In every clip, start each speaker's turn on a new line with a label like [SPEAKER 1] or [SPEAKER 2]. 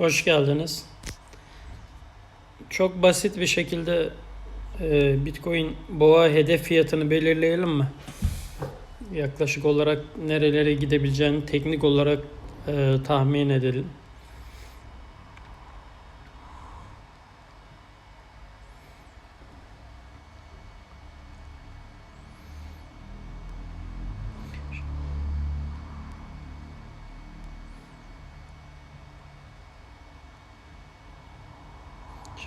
[SPEAKER 1] Hoş geldiniz. Çok basit bir şekilde e, Bitcoin boğa hedef fiyatını belirleyelim mi? Yaklaşık olarak nerelere gidebileceğini teknik olarak e, tahmin edelim.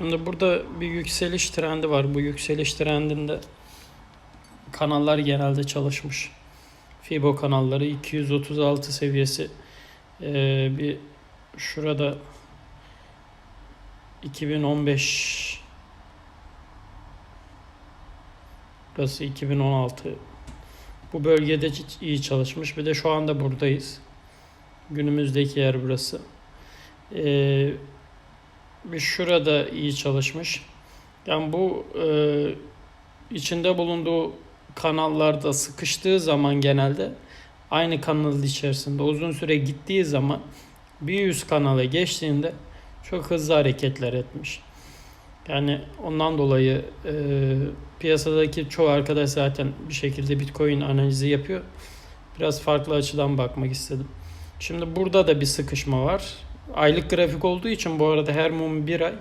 [SPEAKER 1] Şimdi burada bir yükseliş trendi var. Bu yükseliş trendinde kanallar genelde çalışmış. Fibo kanalları 236 seviyesi Ee, bir şurada 2015 burası 2016 bu bölgede iyi çalışmış. Bir de şu anda buradayız. Günümüzdeki yer burası. Ee, şurada iyi çalışmış. Yani bu e, içinde bulunduğu kanallarda sıkıştığı zaman genelde aynı kanalın içerisinde uzun süre gittiği zaman bir üst kanala geçtiğinde çok hızlı hareketler etmiş. Yani ondan dolayı e, piyasadaki çoğu arkadaş zaten bir şekilde Bitcoin analizi yapıyor. Biraz farklı açıdan bakmak istedim. Şimdi burada da bir sıkışma var. Aylık grafik olduğu için bu arada her mum bir ay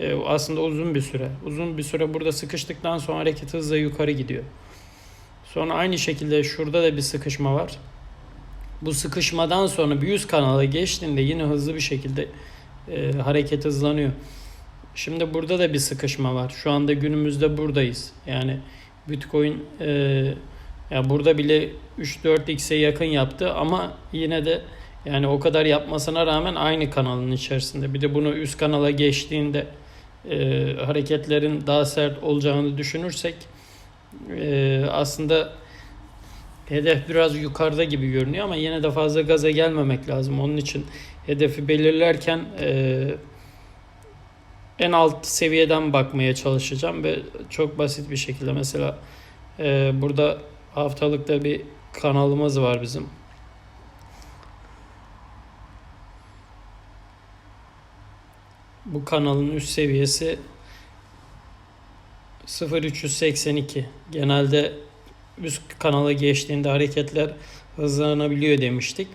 [SPEAKER 1] e, aslında uzun bir süre. Uzun bir süre burada sıkıştıktan sonra hareket hızla yukarı gidiyor. Sonra aynı şekilde şurada da bir sıkışma var. Bu sıkışmadan sonra bir üst kanala geçtiğinde yine hızlı bir şekilde e, hareket hızlanıyor. Şimdi burada da bir sıkışma var. Şu anda günümüzde buradayız. Yani Bitcoin e, ya burada bile 3-4x'e yakın yaptı ama yine de yani o kadar yapmasına rağmen aynı kanalın içerisinde. Bir de bunu üst kanala geçtiğinde e, hareketlerin daha sert olacağını düşünürsek e, aslında hedef biraz yukarıda gibi görünüyor ama yine de fazla gaza gelmemek lazım. Onun için hedefi belirlerken e, en alt seviyeden bakmaya çalışacağım ve çok basit bir şekilde mesela e, burada haftalıkta bir kanalımız var bizim. Bu kanalın üst seviyesi 0382. Genelde üst kanala geçtiğinde hareketler hızlanabiliyor demiştik.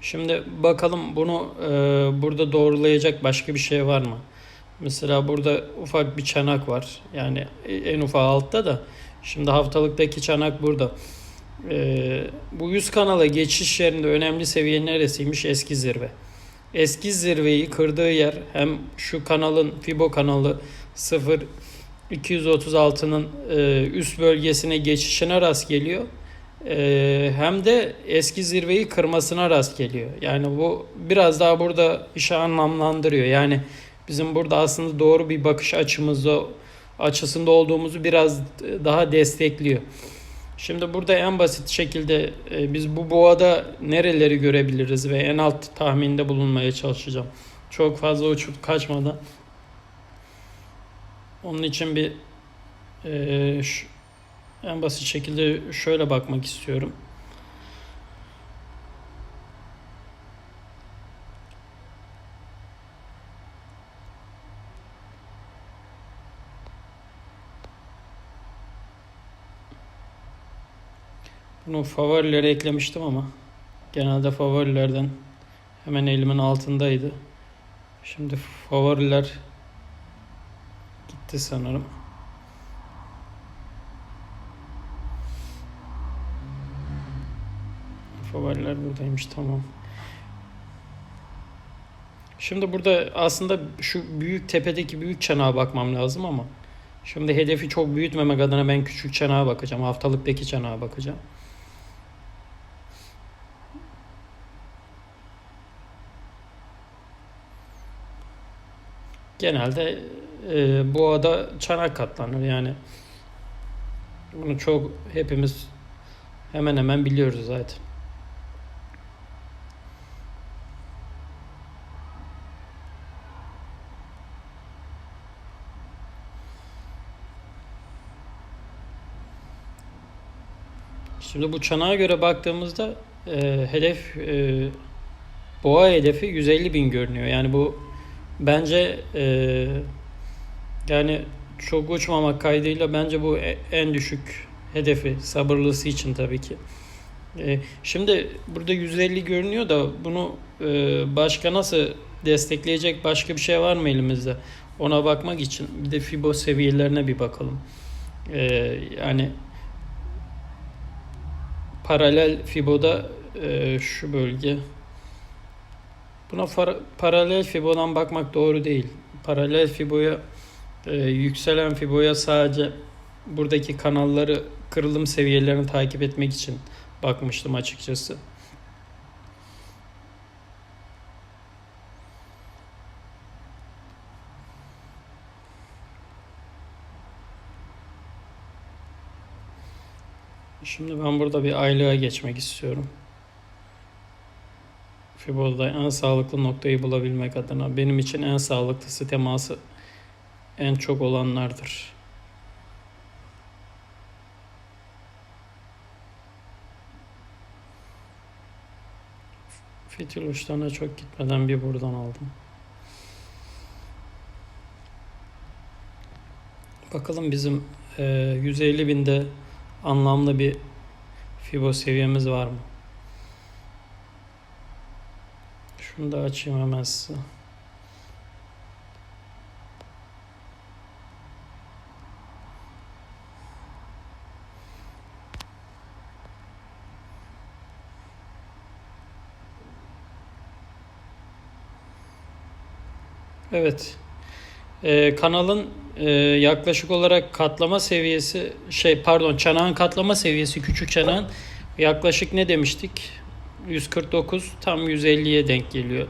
[SPEAKER 1] Şimdi bakalım bunu e, burada doğrulayacak başka bir şey var mı? Mesela burada ufak bir çanak var. Yani en ufak altta da. Şimdi haftalıktaki çanak burada. E, bu 100 kanala geçiş yerinde önemli seviye neresiymiş? Eski zirve. Eski zirveyi kırdığı yer hem şu kanalın Fibo kanalı 0 236'nın e, üst bölgesine geçişine rast geliyor. E, hem de eski zirveyi kırmasına rast geliyor. Yani bu biraz daha burada işi anlamlandırıyor. Yani bizim burada aslında doğru bir bakış açımızda açısında olduğumuzu biraz daha destekliyor. Şimdi burada en basit şekilde e, biz bu boğada nereleri görebiliriz ve en alt tahminde bulunmaya çalışacağım. Çok fazla uçup kaçmadan. Onun için bir e, şu, en basit şekilde şöyle bakmak istiyorum. Bunu favorilere eklemiştim ama genelde favorilerden hemen elimin altındaydı. Şimdi favoriler gitti sanırım. Favoriler buradaymış tamam. Şimdi burada aslında şu büyük tepedeki büyük çanağa bakmam lazım ama şimdi hedefi çok büyütmemek adına ben küçük çanağa bakacağım. Haftalıktaki çanağa bakacağım. Genelde e, boğada çanak katlanır yani. Bunu çok hepimiz hemen hemen biliyoruz zaten. Şimdi bu çanağa göre baktığımızda e, hedef e, boğa hedefi 150 bin görünüyor. Yani bu Bence e, yani çok uçmamak kaydıyla bence bu e- en düşük hedefi sabırlısı için tabii ki. E, şimdi burada 150 görünüyor da bunu e, başka nasıl destekleyecek başka bir şey var mı elimizde? Ona bakmak için bir de Fibo seviyelerine bir bakalım. E, yani paralel Fibo'da e, şu bölge Buna far- paralel fibodan bakmak doğru değil. Paralel fiboya e, yükselen fiboya sadece buradaki kanalları kırılım seviyelerini takip etmek için bakmıştım açıkçası. Şimdi ben burada bir aylığa geçmek istiyorum. Fibo'da en sağlıklı noktayı bulabilmek adına benim için en sağlıklısı teması en çok olanlardır. Fitil uçlarına çok gitmeden bir buradan aldım. Bakalım bizim e, 150 binde anlamlı bir Fibo seviyemiz var mı? Şunu da açayım hemen size. Evet. Ee, kanalın e, yaklaşık olarak katlama seviyesi şey pardon çanağın katlama seviyesi küçük çanağın yaklaşık ne demiştik? 149 tam 150'ye denk geliyor.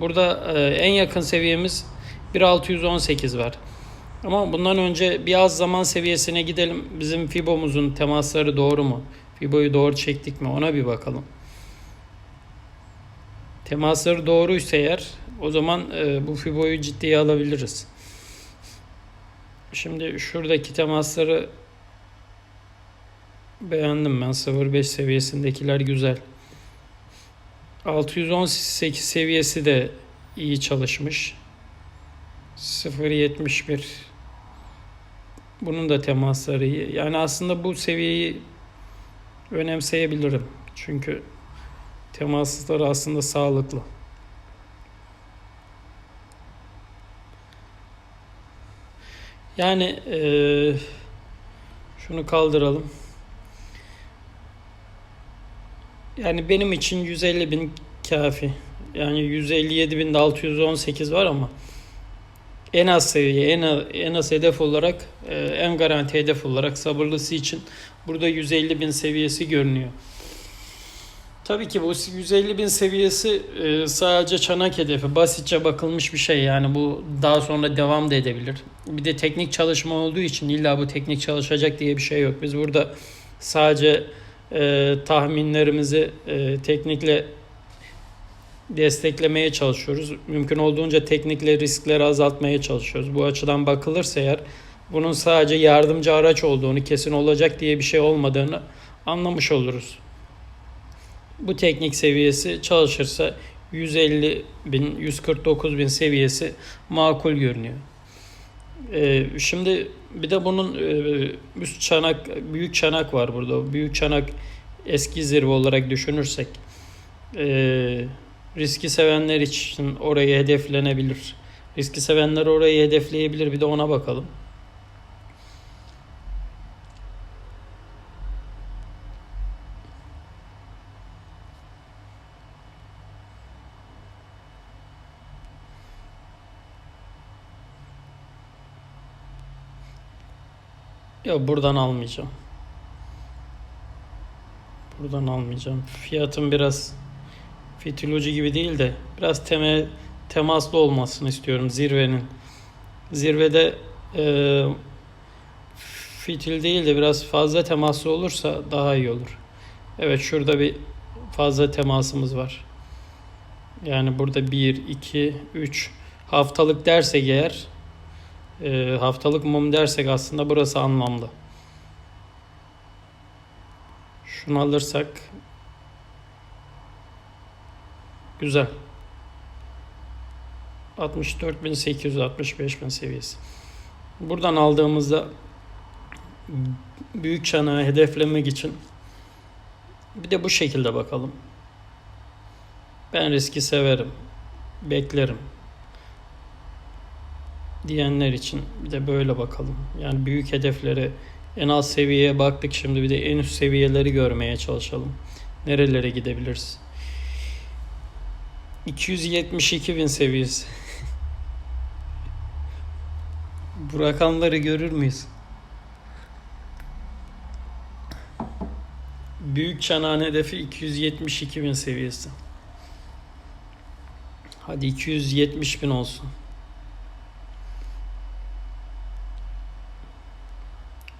[SPEAKER 1] Burada e, en yakın seviyemiz 1618 var. Ama bundan önce bir az zaman seviyesine gidelim. Bizim Fibo'muzun temasları doğru mu? Fibo'yu doğru çektik mi? Ona bir bakalım. Temasları doğruysa eğer o zaman e, bu Fibo'yu ciddiye alabiliriz. Şimdi şuradaki temasları beğendim ben. 0.5 seviyesindekiler güzel. 618 seviyesi de iyi çalışmış. 0.71 bunun da temasları iyi. Yani aslında bu seviyeyi önemseyebilirim. Çünkü temasları aslında sağlıklı. Yani eee, şunu kaldıralım. Yani benim için 150 bin kafi. Yani 157 bin 618 var ama en az seviye, en az, en az hedef olarak, e, en garanti hedef olarak sabırlısı için burada 150 bin seviyesi görünüyor. Tabii ki bu 150 bin seviyesi e, sadece çanak hedefi. Basitçe bakılmış bir şey. Yani bu daha sonra devam da edebilir. Bir de teknik çalışma olduğu için illa bu teknik çalışacak diye bir şey yok. Biz burada sadece e, tahminlerimizi e, teknikle desteklemeye çalışıyoruz. Mümkün olduğunca teknikle riskleri azaltmaya çalışıyoruz. Bu açıdan bakılırsa eğer bunun sadece yardımcı araç olduğunu, kesin olacak diye bir şey olmadığını anlamış oluruz. Bu teknik seviyesi çalışırsa 150 bin, 149 bin seviyesi makul görünüyor. Ee, şimdi bir de bunun e, üst çanak, büyük çanak var burada. Büyük çanak eski zirve olarak düşünürsek e, riski sevenler için orayı hedeflenebilir. Riski sevenler orayı hedefleyebilir. Bir de ona bakalım. Buradan almayacağım. Buradan almayacağım. Fiyatın biraz fitiloji gibi değil de biraz temel temaslı olmasını istiyorum zirvenin. Zirvede e, fitil değil de biraz fazla temaslı olursa daha iyi olur. Evet şurada bir fazla temasımız var. Yani burada 1, 2, 3 haftalık dersek eğer e, haftalık mum dersek aslında burası anlamlı. Şunu alırsak güzel. 64.800-65.000 seviyesi. Buradan aldığımızda büyük çanağı hedeflemek için bir de bu şekilde bakalım. Ben riski severim. Beklerim. Diyenler için bir de böyle bakalım. Yani büyük hedeflere en alt seviyeye baktık şimdi bir de en üst seviyeleri görmeye çalışalım. Nerelere gidebiliriz? 272 bin seviyesi. Bu rakamları görür müyüz? Büyük çanağın hedefi 272 bin seviyesi. Hadi 270 bin olsun.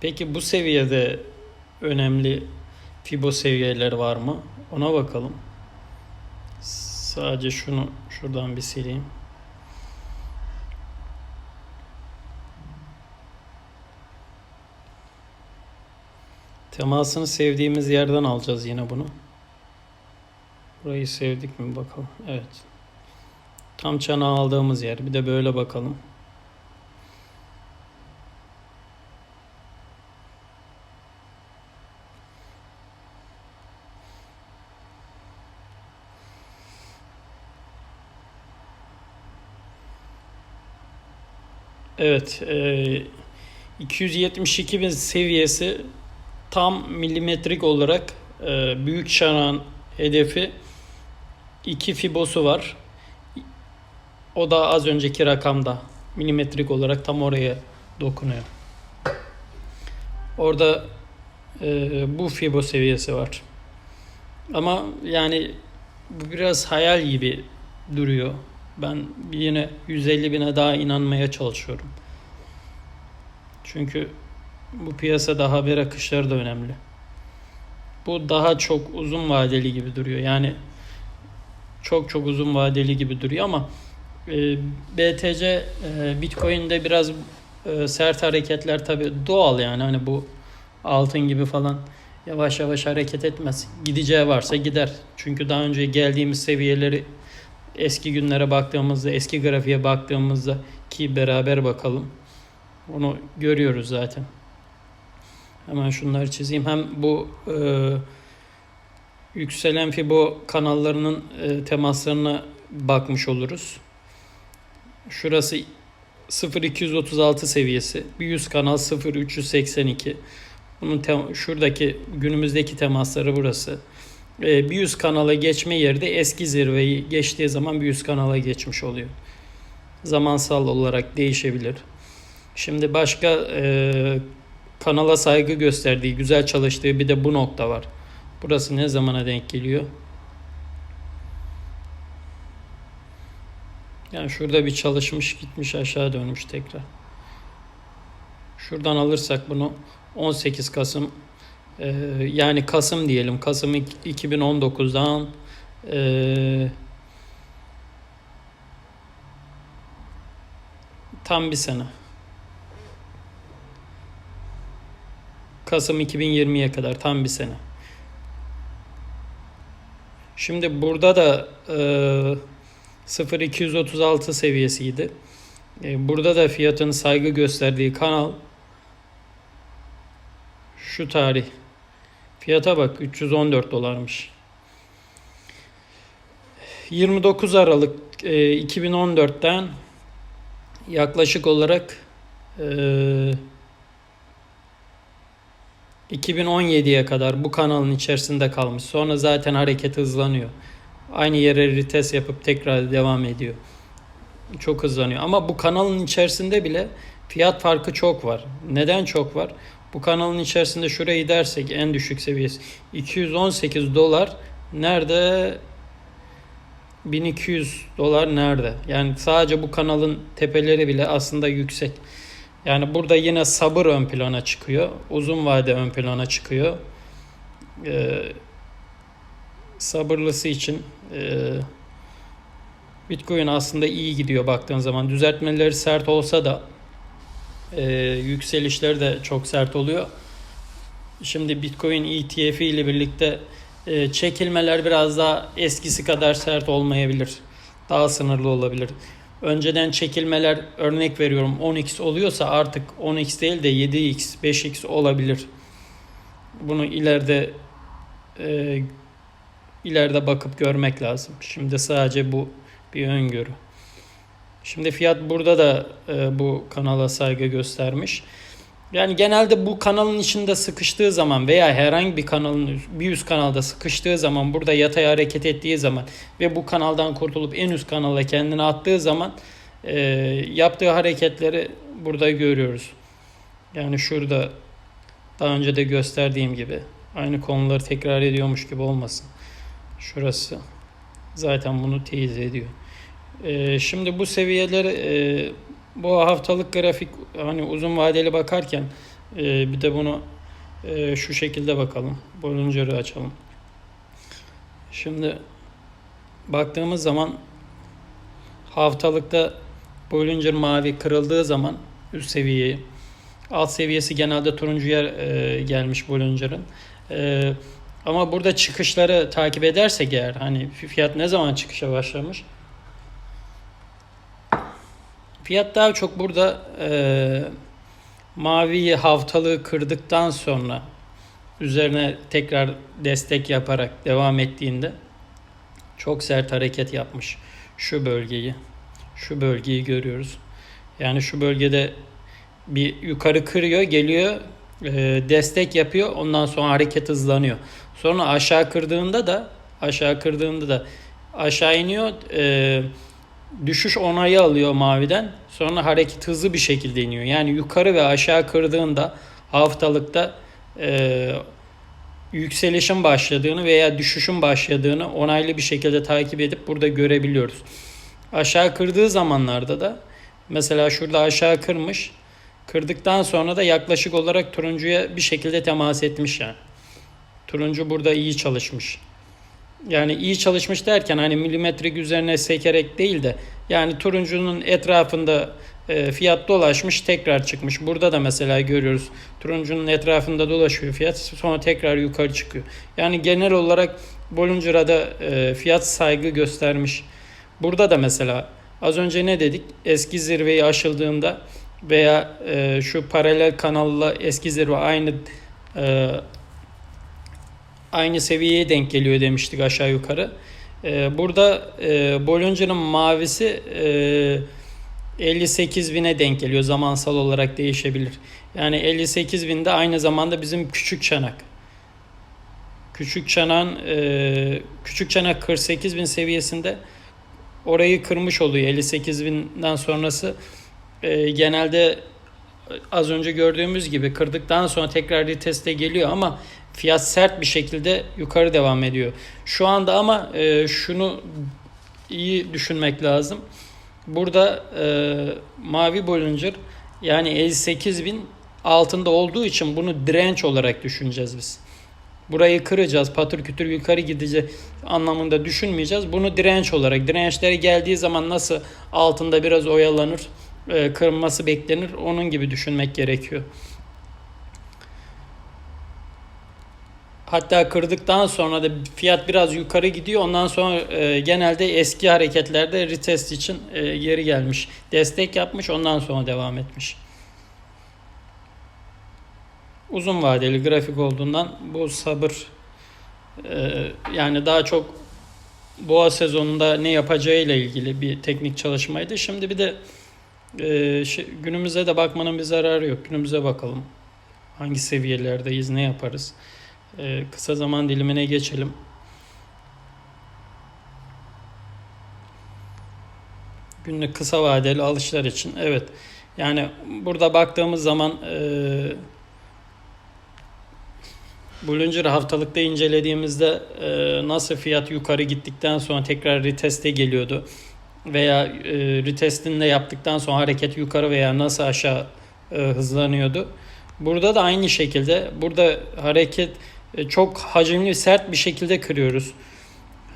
[SPEAKER 1] Peki bu seviyede önemli Fibo seviyeleri var mı? Ona bakalım. Sadece şunu şuradan bir sileyim. Temasını sevdiğimiz yerden alacağız yine bunu. Burayı sevdik mi bakalım. Evet. Tam çanağı aldığımız yer. Bir de böyle bakalım. Evet. E, 272 bin seviyesi tam milimetrik olarak e, büyük çanağın hedefi 2 fibosu var. O da az önceki rakamda milimetrik olarak tam oraya dokunuyor. Orada e, bu fibo seviyesi var. Ama yani bu biraz hayal gibi duruyor. Ben yine 150 bine daha inanmaya çalışıyorum. Çünkü bu piyasada haber akışları da önemli. Bu daha çok uzun vadeli gibi duruyor. Yani çok çok uzun vadeli gibi duruyor ama e, BTC e, Bitcoin'de biraz e, sert hareketler tabi doğal yani hani bu altın gibi falan yavaş yavaş hareket etmez. Gideceği varsa gider. Çünkü daha önce geldiğimiz seviyeleri eski günlere baktığımızda, eski grafiğe baktığımızda ki beraber bakalım. Onu görüyoruz zaten. Hemen şunları çizeyim. Hem bu e, yükselen fibo kanallarının e, temaslarına bakmış oluruz. Şurası 0236 seviyesi. Bir 100 kanal 0382. Bunun şuradaki günümüzdeki temasları burası. E, bir 100 kanala geçme yeri de eski zirveyi geçtiği zaman bir 100 kanala geçmiş oluyor. Zamansal olarak değişebilir. Şimdi başka e, kanala saygı gösterdiği, güzel çalıştığı bir de bu nokta var. Burası ne zamana denk geliyor? Yani şurada bir çalışmış gitmiş aşağı dönmüş tekrar. Şuradan alırsak bunu 18 Kasım e, yani Kasım diyelim Kasım 2019'dan e, tam bir sene. Kasım 2020'ye kadar tam bir sene. Şimdi burada da e, 0236 seviyesiydi. E, burada da fiyatın saygı gösterdiği kanal şu tarih. Fiyata bak 314 dolarmış. 29 Aralık e, 2014'ten yaklaşık olarak e, 2017'ye kadar bu kanalın içerisinde kalmış. Sonra zaten hareket hızlanıyor. Aynı yere retest yapıp tekrar devam ediyor. Çok hızlanıyor. Ama bu kanalın içerisinde bile fiyat farkı çok var. Neden çok var? Bu kanalın içerisinde şurayı dersek en düşük seviyesi 218 dolar nerede 1200 dolar nerede? Yani sadece bu kanalın tepeleri bile aslında yüksek. Yani burada yine sabır ön plana çıkıyor. Uzun vade ön plana çıkıyor. Ee, sabırlısı için e, Bitcoin aslında iyi gidiyor baktığın zaman. Düzeltmeleri sert olsa da e, yükselişleri de çok sert oluyor. Şimdi Bitcoin ETF ile birlikte e, çekilmeler biraz daha eskisi kadar sert olmayabilir. Daha sınırlı olabilir. önceden çekilmeler örnek veriyorum 10x oluyorsa artık 10x değil de 7x 5x olabilir. Bunu ileride e, ileride bakıp görmek lazım. Şimdi sadece bu bir öngörü. Şimdi fiyat burada da e, bu kanala saygı göstermiş. Yani genelde bu kanalın içinde sıkıştığı zaman veya herhangi bir kanalın bir üst kanalda sıkıştığı zaman burada yatay hareket ettiği zaman ve bu kanaldan kurtulup en üst kanala kendini attığı zaman e, yaptığı hareketleri burada görüyoruz. Yani şurada daha önce de gösterdiğim gibi aynı konuları tekrar ediyormuş gibi olmasın. Şurası zaten bunu teyit ediyor. E, şimdi bu seviyeleri e, bu haftalık grafik hani uzun vadeli bakarken e, bir de bunu e, şu şekilde bakalım. Bollinger'ı açalım. Şimdi baktığımız zaman haftalıkta Bollinger mavi kırıldığı zaman üst seviyeyi alt seviyesi genelde turuncuya e, gelmiş Bollinger'ın. Ama burada çıkışları takip edersek eğer hani fiyat ne zaman çıkışa başlamış? Fiyat daha çok burada e, maviyi haftalığı kırdıktan sonra üzerine tekrar destek yaparak devam ettiğinde çok sert hareket yapmış. Şu bölgeyi, şu bölgeyi görüyoruz. Yani şu bölgede bir yukarı kırıyor, geliyor, e, destek yapıyor. Ondan sonra hareket hızlanıyor. Sonra aşağı kırdığında da aşağı kırdığında da aşağı iniyor. E, düşüş onayı alıyor maviden. Sonra hareket hızlı bir şekilde iniyor. Yani yukarı ve aşağı kırdığında haftalıkta e, yükselişin başladığını veya düşüşün başladığını onaylı bir şekilde takip edip burada görebiliyoruz. Aşağı kırdığı zamanlarda da mesela şurada aşağı kırmış. Kırdıktan sonra da yaklaşık olarak turuncuya bir şekilde temas etmiş yani. Turuncu burada iyi çalışmış. Yani iyi çalışmış derken hani milimetrik üzerine sekerek değil de yani turuncunun etrafında e, fiyat dolaşmış tekrar çıkmış. Burada da mesela görüyoruz turuncunun etrafında dolaşıyor fiyat sonra tekrar yukarı çıkıyor. Yani genel olarak Bollinger'a e, fiyat saygı göstermiş. Burada da mesela az önce ne dedik? Eski zirveyi aşıldığında veya e, şu paralel kanalla eski zirve aynı aynı seviyeye denk geliyor demiştik aşağı yukarı. E, burada e, Bollinger'ın mavisi e, 58 bine denk geliyor. Zamansal olarak değişebilir. Yani 58 binde aynı zamanda bizim küçük çanak. Küçük çanan e, küçük çanak 48 bin seviyesinde orayı kırmış oluyor. 58 binden sonrası e, genelde az önce gördüğümüz gibi kırdıktan sonra tekrar reteste geliyor ama fiyat sert bir şekilde yukarı devam ediyor. Şu anda ama e, şunu iyi düşünmek lazım. Burada e, mavi Bollinger yani 58 bin altında olduğu için bunu direnç olarak düşüneceğiz biz. Burayı kıracağız, patır kütür yukarı gideceğiz anlamında düşünmeyeceğiz. Bunu direnç olarak, dirençleri geldiği zaman nasıl altında biraz oyalanır, e, kırılması beklenir, onun gibi düşünmek gerekiyor. Hatta kırdıktan sonra da fiyat biraz yukarı gidiyor. Ondan sonra e, genelde eski hareketlerde retest için e, geri gelmiş. Destek yapmış ondan sonra devam etmiş. Uzun vadeli grafik olduğundan bu sabır e, yani daha çok boğa sezonunda ne yapacağıyla ilgili bir teknik çalışmaydı. Şimdi bir de e, şey, günümüze de bakmanın bir zararı yok. Günümüze bakalım. Hangi seviyelerdeyiz, ne yaparız? Ee, kısa zaman dilimine geçelim. Günlük kısa vadeli alışlar için evet. Yani burada baktığımız zaman e, Bollinger haftalıkta incelediğimizde e, nasıl fiyat yukarı gittikten sonra tekrar reteste geliyordu veya e, retestini yaptıktan sonra hareket yukarı veya nasıl aşağı e, hızlanıyordu. Burada da aynı şekilde burada hareket çok hacimli sert bir şekilde kırıyoruz.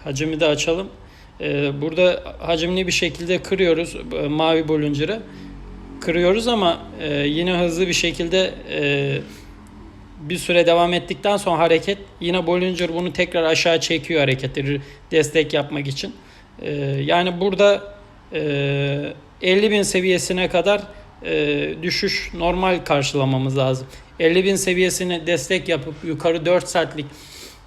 [SPEAKER 1] Hacimi de açalım. E, burada hacimli bir şekilde kırıyoruz e, mavi Bollinger'ı. Kırıyoruz ama yine hızlı bir şekilde bir süre devam ettikten sonra hareket yine Bollinger bunu tekrar aşağı çekiyor hareketleri destek yapmak için. Yani burada e, 50 bin seviyesine kadar e, düşüş normal karşılamamız lazım. 50 bin seviyesine destek yapıp yukarı 4 saatlik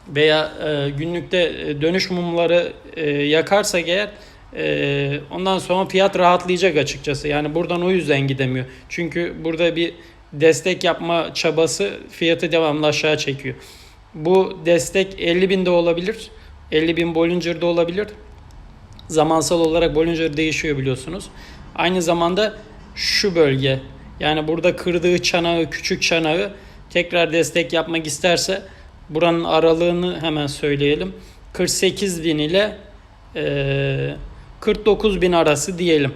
[SPEAKER 1] veya e, günlükte e, dönüş mumları e, yakarsak eğer e, ondan sonra fiyat rahatlayacak açıkçası. Yani buradan o yüzden gidemiyor. Çünkü burada bir destek yapma çabası fiyatı devamlı aşağı çekiyor. Bu destek 50 binde olabilir. 50 bin Bollinger'da olabilir. Zamansal olarak Bollinger değişiyor biliyorsunuz. Aynı zamanda şu bölge yani burada kırdığı çanağı küçük çanağı tekrar destek yapmak isterse buranın aralığını hemen söyleyelim. 48 bin ile e, 49 bin arası diyelim.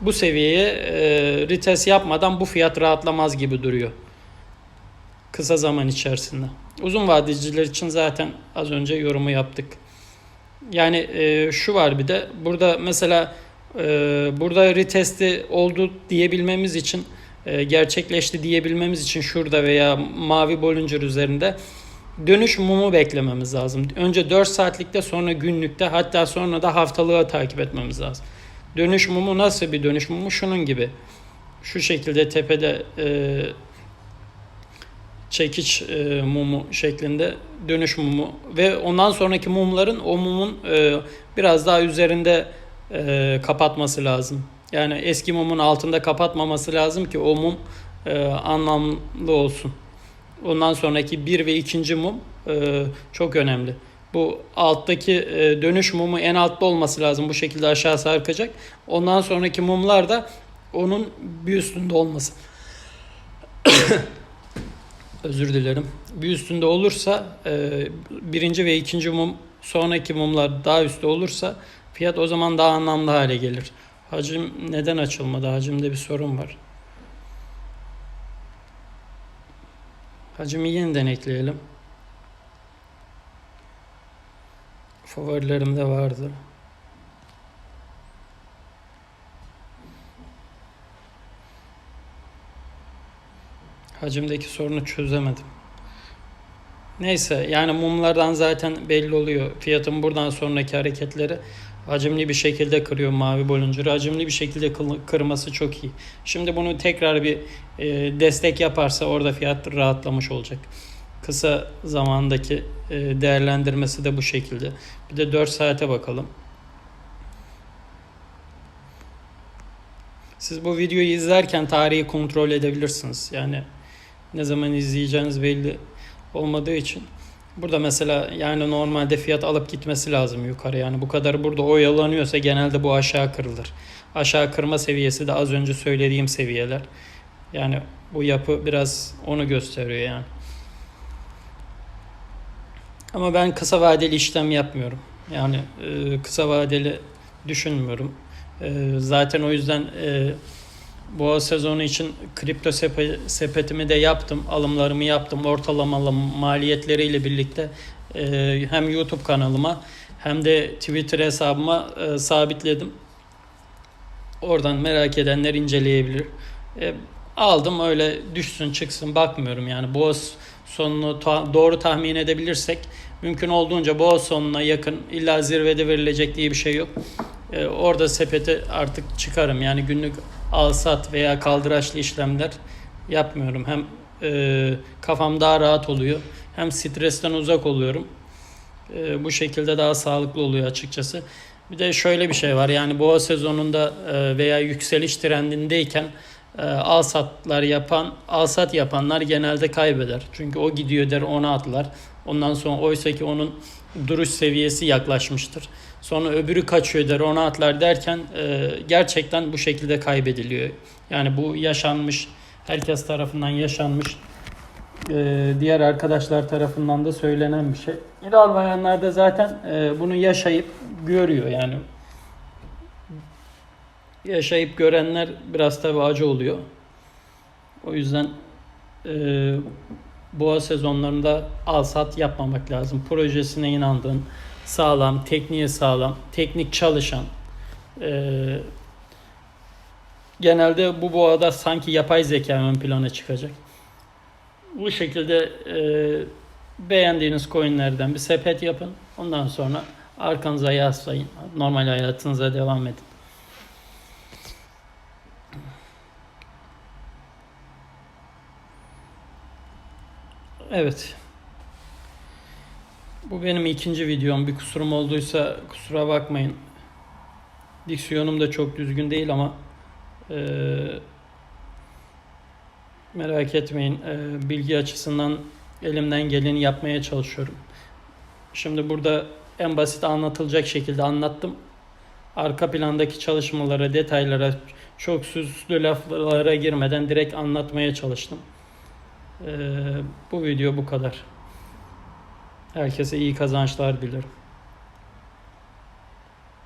[SPEAKER 1] Bu seviyeye e, retest yapmadan bu fiyat rahatlamaz gibi duruyor. Kısa zaman içerisinde. Uzun vadeciler için zaten az önce yorumu yaptık. Yani e, şu var bir de burada mesela e, burada retesti oldu diyebilmemiz için e, gerçekleşti diyebilmemiz için şurada veya mavi Bollinger üzerinde dönüş mumu beklememiz lazım. Önce 4 saatlikte sonra günlükte hatta sonra da haftalığa takip etmemiz lazım. Dönüş mumu nasıl bir dönüş mumu? Şunun gibi. Şu şekilde tepede e, çekiç e, mumu şeklinde dönüş mumu ve ondan sonraki mumların o mumun e, biraz daha üzerinde e, kapatması lazım. Yani eski mumun altında kapatmaması lazım ki o mum e, anlamlı olsun. Ondan sonraki bir ve ikinci mum e, çok önemli. Bu alttaki e, dönüş mumu en altta olması lazım. Bu şekilde aşağı sarkacak. Ondan sonraki mumlar da onun bir üstünde olması. Özür dilerim. Bir üstünde olursa e, birinci ve ikinci mum sonraki mumlar daha üstte olursa fiyat o zaman daha anlamlı hale gelir. Hacim neden açılmadı? Hacimde bir sorun var. Hacimi yeniden ekleyelim. Favorilerimde vardı. Hacimdeki sorunu çözemedim. Neyse yani mumlardan zaten belli oluyor. Fiyatın buradan sonraki hareketleri hacimli bir şekilde kırıyor mavi boluncu. Hacimli bir şekilde kırması çok iyi. Şimdi bunu tekrar bir e, destek yaparsa orada fiyat rahatlamış olacak. Kısa zamandaki e, değerlendirmesi de bu şekilde. Bir de 4 saate bakalım. Siz bu videoyu izlerken tarihi kontrol edebilirsiniz. Yani ne zaman izleyeceğiniz belli olmadığı için. Burada mesela yani normalde fiyat alıp gitmesi lazım yukarı. Yani bu kadar burada oyalanıyorsa genelde bu aşağı kırılır. Aşağı kırma seviyesi de az önce söylediğim seviyeler. Yani bu yapı biraz onu gösteriyor yani. Ama ben kısa vadeli işlem yapmıyorum. Yani e, kısa vadeli düşünmüyorum. E, zaten o yüzden e, bu sezonu için kripto sepetimi de yaptım. Alımlarımı yaptım. Ortalamalı maliyetleriyle birlikte e, hem YouTube kanalıma hem de Twitter hesabıma e, sabitledim. Oradan merak edenler inceleyebilir. E, aldım öyle düşsün çıksın bakmıyorum yani boğaz sonunu doğru tahmin edebilirsek mümkün olduğunca boğaz sonuna yakın illa zirvede verilecek diye bir şey yok. Orada sepeti artık çıkarım yani günlük al sat veya kaldıraçlı işlemler yapmıyorum. Hem e, kafam daha rahat oluyor hem stresten uzak oluyorum. E, bu şekilde daha sağlıklı oluyor açıkçası. Bir de şöyle bir şey var yani boğa sezonunda e, veya yükseliş trendindeyken e, al satlar yapan, al sat yapanlar genelde kaybeder. Çünkü o gidiyor der ona atlar. Ondan sonra oysa ki onun duruş seviyesi yaklaşmıştır. Sonra öbürü kaçıyor der ona atlar derken e, gerçekten bu şekilde kaybediliyor. Yani bu yaşanmış, herkes tarafından yaşanmış, e, diğer arkadaşlar tarafından da söylenen bir şey. İdeal bayanlar da zaten e, bunu yaşayıp görüyor yani. Yaşayıp görenler biraz tabi acı oluyor. O yüzden e, boğa sezonlarında al sat yapmamak lazım. Projesine inandığın, sağlam, tekniğe sağlam, teknik çalışan e, genelde bu boğada sanki yapay zeka ön plana çıkacak. Bu şekilde e, beğendiğiniz coinlerden bir sepet yapın. Ondan sonra arkanıza yaslayın. Normal hayatınıza devam edin. Evet. Bu benim ikinci videom. Bir kusurum olduysa kusura bakmayın. Diksiyonum da çok düzgün değil ama eee, merak etmeyin. Eee, bilgi açısından elimden geleni yapmaya çalışıyorum. Şimdi burada en basit anlatılacak şekilde anlattım. Arka plandaki çalışmalara, detaylara, çok süslü laflara girmeden direkt anlatmaya çalıştım. Eee, bu video bu kadar. Herkese iyi kazançlar dilerim.